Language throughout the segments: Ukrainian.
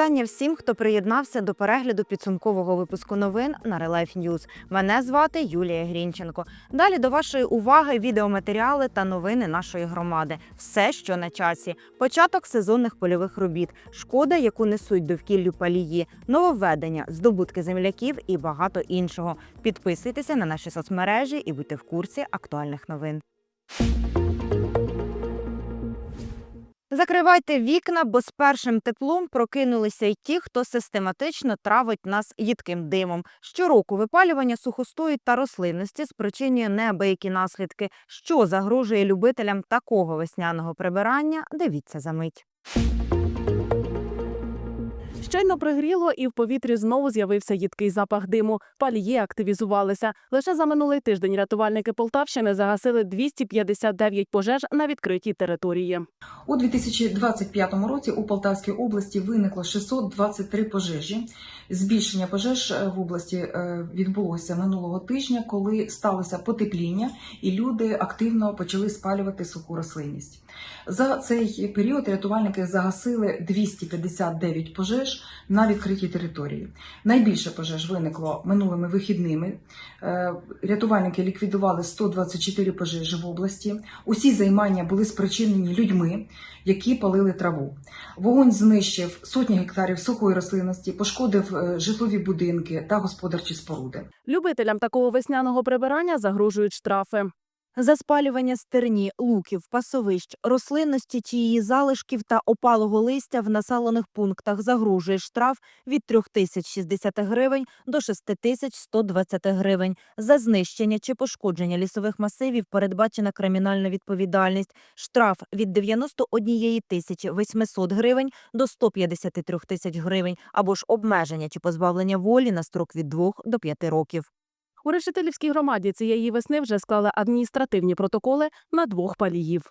Вітання всім, хто приєднався до перегляду підсумкового випуску новин на Релайф News. Мене звати Юлія Грінченко. Далі до вашої уваги відеоматеріали та новини нашої громади. Все, що на часі. Початок сезонних польових робіт, шкода, яку несуть довкіллю палії, нововведення, здобутки земляків і багато іншого. Підписуйтеся на наші соцмережі і будьте в курсі актуальних новин. Закривайте вікна, бо з першим теплом прокинулися й ті, хто систематично травить нас їдким димом. Щороку випалювання сухостої та рослинності спричинює неабиякі наслідки. Що загрожує любителям такого весняного прибирання? Дивіться за мить. Щойно пригріло, і в повітрі знову з'явився їдкий запах диму. Палії активізувалися. Лише за минулий тиждень рятувальники Полтавщини загасили 259 пожеж на відкритій території. У 2025 році у Полтавській області виникло 623 пожежі. Збільшення пожеж е, в області е, відбулося минулого тижня, коли сталося потепління, і люди активно почали спалювати суху рослинність. За цей період рятувальники загасили 259 пожеж на відкритій території. Найбільше пожеж виникло минулими вихідними. Е, Рятувальники ліквідували 124 пожежі в області. Усі займання були спричинені людьми, які палили траву. Вогонь знищив сотні гектарів сухої рослинності, пошкодив е, житлові будинки та господарчі споруди. Любителям такого весняного прибирання загрожують штрафи. За спалювання стерні, луків, пасовищ, рослинності чи її залишків та опалого листя в населених пунктах загрожує штраф від 3060 гривень до 6120 гривень. За знищення чи пошкодження лісових масивів передбачена кримінальна відповідальність. Штраф від 91 тисячі 800 гривень до 153 тисяч гривень або ж обмеження чи позбавлення волі на строк від 2 до 5 років. У решетилівській громаді цієї весни вже склали адміністративні протоколи на двох паліїв.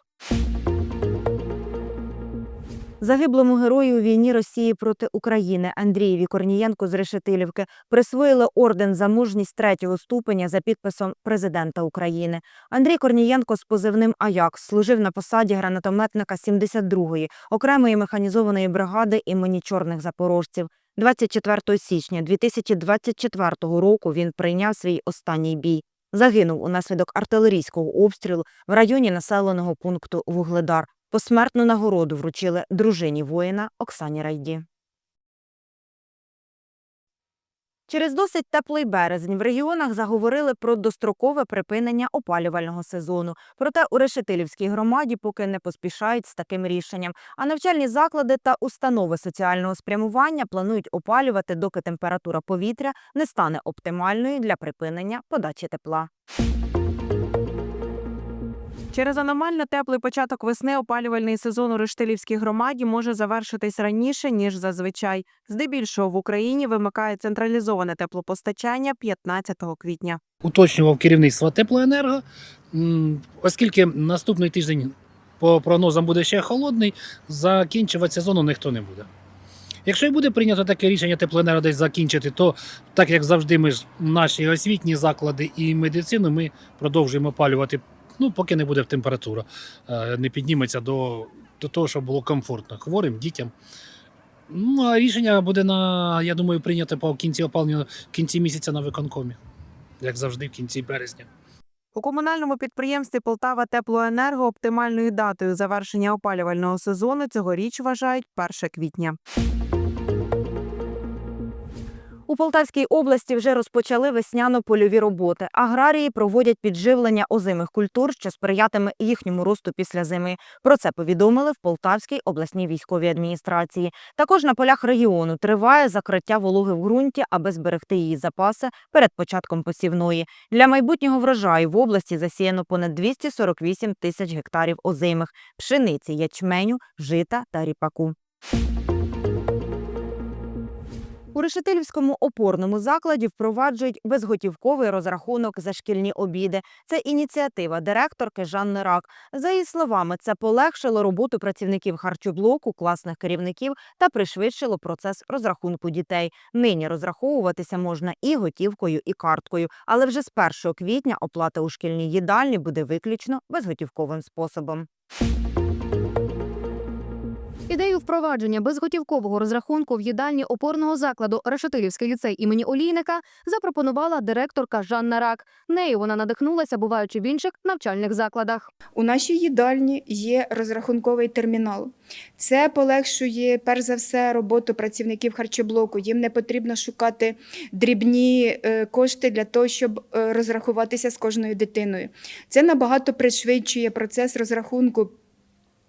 Загиблому герою у війні Росії проти України Андрієві Корнієнку з Решетилівки присвоїли орден за мужність третього ступеня за підписом президента України. Андрій Корнієнко з позивним Аякс служив на посаді гранатометника 72-ї окремої механізованої бригади імені чорних запорожців. 24 січня 2024 року він прийняв свій останній бій. Загинув унаслідок артилерійського обстрілу в районі населеного пункту Вугледар. Посмертну нагороду вручили дружині воїна Оксані Райді. Через досить теплий березень в регіонах заговорили про дострокове припинення опалювального сезону. Проте у Решетилівській громаді поки не поспішають з таким рішенням. А навчальні заклади та установи соціального спрямування планують опалювати, доки температура повітря не стане оптимальною для припинення подачі тепла. Через аномально теплий початок весни опалювальний сезон у Рештилівській громаді може завершитись раніше ніж зазвичай. Здебільшого в Україні вимикає централізоване теплопостачання 15 квітня. уточнював керівництво теплоенерго, оскільки наступний тиждень по прогнозам буде ще холодний, закінчувати сезону ніхто не буде. Якщо і буде прийнято таке рішення теплоенерго десь закінчити, то так як завжди, ми ж наші освітні заклади і медицину ми продовжуємо опалювати, ну поки не буде температура, е, не підніметься до, до того, щоб було комфортно хворим, дітям. Ну, а рішення буде на, я думаю, прийнято по кінці опалення кінці місяця на виконкомі, як завжди, в кінці березня. У комунальному підприємстві Полтава Теплоенерго оптимальною датою завершення опалювального сезону цьогоріч вважають 1 квітня. У Полтавській області вже розпочали весняно-польові роботи. Аграрії проводять підживлення озимих культур, що сприятиме їхньому росту після зими. Про це повідомили в Полтавській обласній військовій адміністрації. Також на полях регіону триває закриття вологи в ґрунті, аби зберегти її запаси перед початком посівної. Для майбутнього врожаю в області засіяно понад 248 тисяч гектарів озимих, пшениці, ячменю, жита та ріпаку. У Решетилівському опорному закладі впроваджують безготівковий розрахунок за шкільні обіди. Це ініціатива директорки Жанни Рак. За її словами, це полегшило роботу працівників харчоблоку, класних керівників та пришвидшило процес розрахунку дітей. Нині розраховуватися можна і готівкою, і карткою, але вже з 1 квітня оплата у шкільній їдальні буде виключно безготівковим способом. Ідею впровадження безготівкового розрахунку в їдальні опорного закладу Решетилівський ліцей імені Олійника запропонувала директорка Жанна Рак. Нею вона надихнулася, буваючи в інших навчальних закладах. У нашій їдальні є розрахунковий термінал. Це полегшує перш за все роботу працівників харчоблоку. Їм не потрібно шукати дрібні е, кошти для того, щоб е, розрахуватися з кожною дитиною. Це набагато пришвидшує процес розрахунку.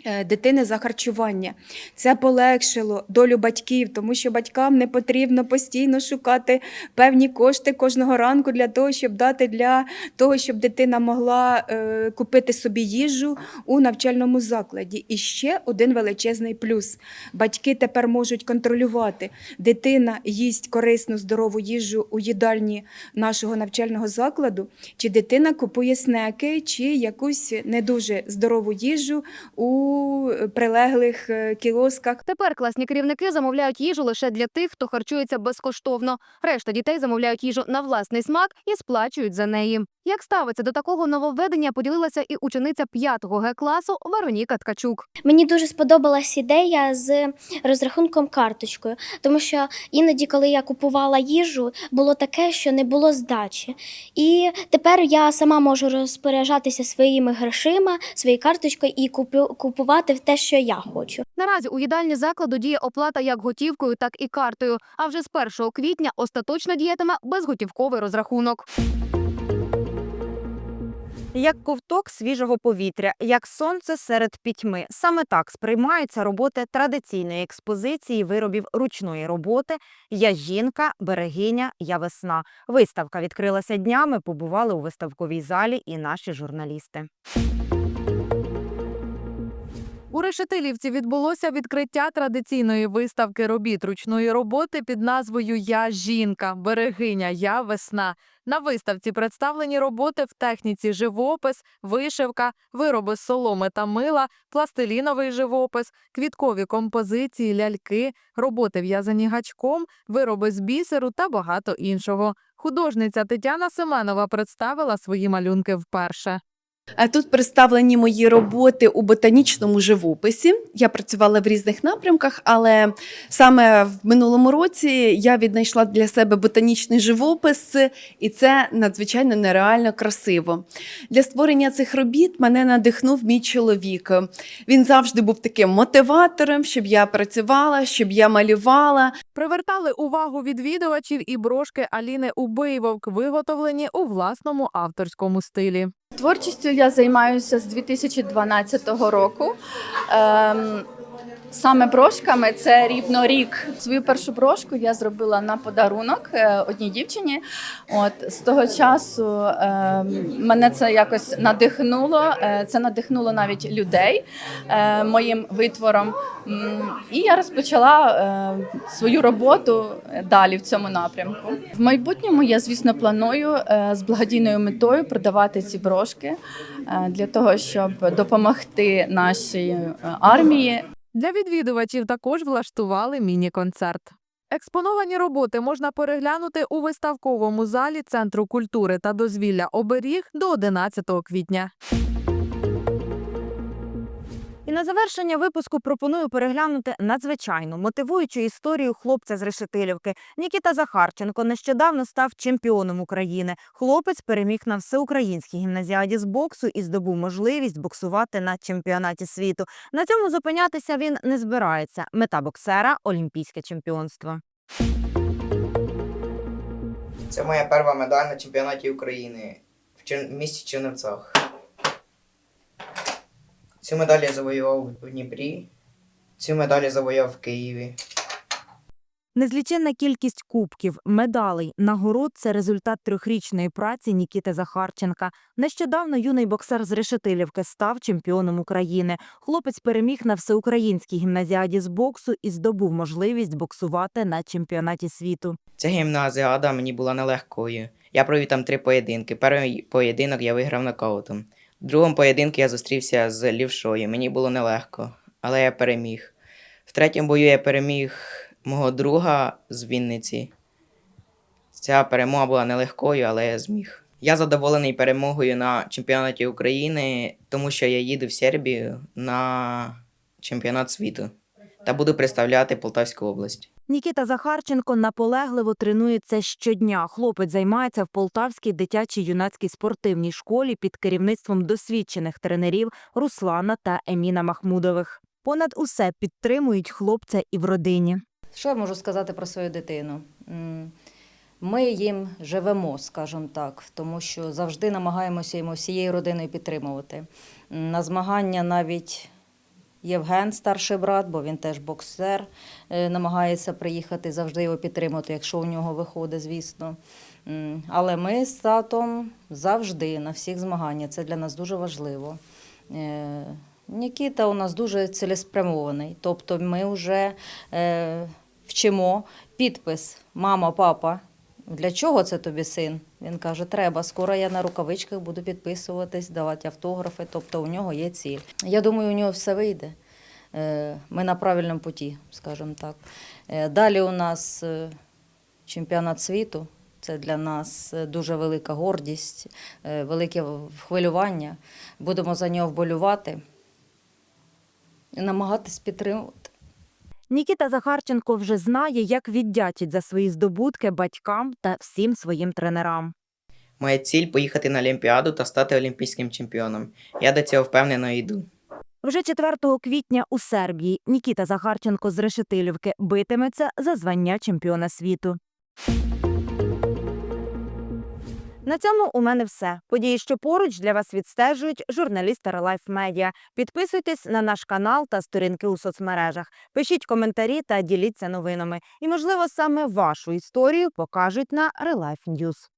Е, Дитини за харчування. Це полегшило долю батьків, тому що батькам не потрібно постійно шукати певні кошти кожного ранку для того, щоб дати для того, щоб дитина могла е, купити собі їжу у навчальному закладі. І ще один величезний плюс: батьки тепер можуть контролювати, дитина їсть корисну здорову їжу у їдальні нашого навчального закладу, чи дитина купує снеки, чи якусь не дуже здорову їжу у прилеглих е, кіосках. Тепер класні керівники замовляють їжу лише для тих, хто харчується безкоштовно. Решта дітей замовляють їжу на власний смак і сплачують за неї. Як ставиться до такого нововведення, поділилася і учениця 5 Г класу Вероніка Ткачук. Мені дуже сподобалась ідея з розрахунком карточкою, тому що іноді, коли я купувала їжу, було таке, що не було здачі. І тепер я сама можу розпоряджатися своїми грошима, своєю карточкою і куплю, купувати те, що я хочу. Наразі у їдальні закладу діє оплата як готівкою, так і картою. А вже з 1 квітня остаточно діятиме безготівковий розрахунок. Як ковток свіжого повітря, як сонце серед пітьми. Саме так сприймаються роботи традиційної експозиції виробів ручної роботи Я жінка, берегиня, я весна. Виставка відкрилася днями. Побували у виставковій залі і наші журналісти. У Решетилівці відбулося відкриття традиційної виставки робіт ручної роботи під назвою Я жінка, берегиня, я весна. На виставці представлені роботи в техніці живопис, вишивка, вироби з соломи та мила, пластиліновий живопис, квіткові композиції, ляльки, роботи в'язані гачком, вироби з бісеру та багато іншого. Художниця Тетяна Семенова представила свої малюнки вперше. А Тут представлені мої роботи у ботанічному живописі. Я працювала в різних напрямках, але саме в минулому році я віднайшла для себе ботанічний живопис, і це надзвичайно нереально красиво. Для створення цих робіт мене надихнув мій чоловік. Він завжди був таким мотиватором, щоб я працювала, щоб я малювала. Привертали увагу відвідувачів і брошки Аліни Убийвовк, виготовлені у власному авторському стилі. Творчістю я займаюся з 2012 року. Саме брошками це рівно рік. Свою першу брошку я зробила на подарунок е, одній дівчині. От з того часу ем, мене це якось надихнуло. Е, це надихнуло навіть людей е, моїм витвором. І я розпочала е, свою роботу далі в цьому напрямку. В майбутньому я, звісно, планую е, з благодійною метою продавати ці брошки е, для того, щоб допомогти нашій е, армії. Для відвідувачів також влаштували міні-концерт. Експоновані роботи можна переглянути у виставковому залі Центру культури та дозвілля оберіг до 11 квітня. І на завершення випуску пропоную переглянути надзвичайну мотивуючу історію хлопця з Решетилівки. Нікіта Захарченко нещодавно став чемпіоном України. Хлопець переміг на всеукраїнській гімназіаді з боксу і здобув можливість боксувати на чемпіонаті світу. На цьому зупинятися він не збирається. Мета боксера олімпійське чемпіонство. Це моя перша медаль на чемпіонаті України в місті Чернівцях. Цю медаль я завоював у Дніпрі, цю медаль я завоював в Києві. Незліченна кількість кубків, медалей, нагород це результат трьохрічної праці Нікіти Захарченка. Нещодавно юний боксер з Решетилівки став чемпіоном України. Хлопець переміг на всеукраїнській гімназіаді з боксу і здобув можливість боксувати на чемпіонаті світу. Ця гімназіада мені була нелегкою. Я провів там три поєдинки. Перший поєдинок я виграв нокаутом. В другому поєдинку я зустрівся з лівшою. Мені було нелегко, але я переміг. В третьому бою я переміг мого друга з Вінниці. Ця перемога була нелегкою, але я зміг. Я задоволений перемогою на чемпіонаті України, тому що я їду в Сербію на чемпіонат світу. Та буду представляти Полтавську область. Нікіта Захарченко наполегливо тренується щодня. Хлопець займається в Полтавській дитячій юнацькій спортивній школі під керівництвом досвідчених тренерів Руслана та Еміна Махмудових. Понад усе підтримують хлопця і в родині. Що я можу сказати про свою дитину? Ми їм живемо, скажімо так, тому що завжди намагаємося йому всією родиною підтримувати. На змагання навіть Євген, старший брат, бо він теж боксер, е, намагається приїхати, завжди його підтримати, якщо у нього виходить, звісно. Але ми з татом завжди на всіх змаганнях. Це для нас дуже важливо. Е, Нікіта у нас дуже цілеспрямований. Тобто ми вже е, вчимо підпис Мама, папа. Для чого це тобі син? Він каже, треба. Скоро я на рукавичках буду підписуватись, давати автографи. Тобто у нього є ціль. Я думаю, у нього все вийде. Е, Ми на правильному путі, скажімо так. Е, Далі у нас е, чемпіонат світу. Це для нас дуже велика гордість, велике хвилювання. Будемо за нього вболювати намагатись підтримувати. Нікіта Захарченко вже знає, як віддячить за свої здобутки батькам та всім своїм тренерам. Моя ціль поїхати на Олімпіаду та стати олімпійським чемпіоном. Я до цього впевнено йду. Вже 4 квітня у Сербії Нікіта Захарченко з Решетилівки битиметься за звання чемпіона світу. На цьому у мене все. Події, що поруч для вас відстежують журналісти Релайф Медіа. Підписуйтесь на наш канал та сторінки у соцмережах. Пишіть коментарі та діліться новинами. І, можливо, саме вашу історію покажуть на Релайф Ньюз.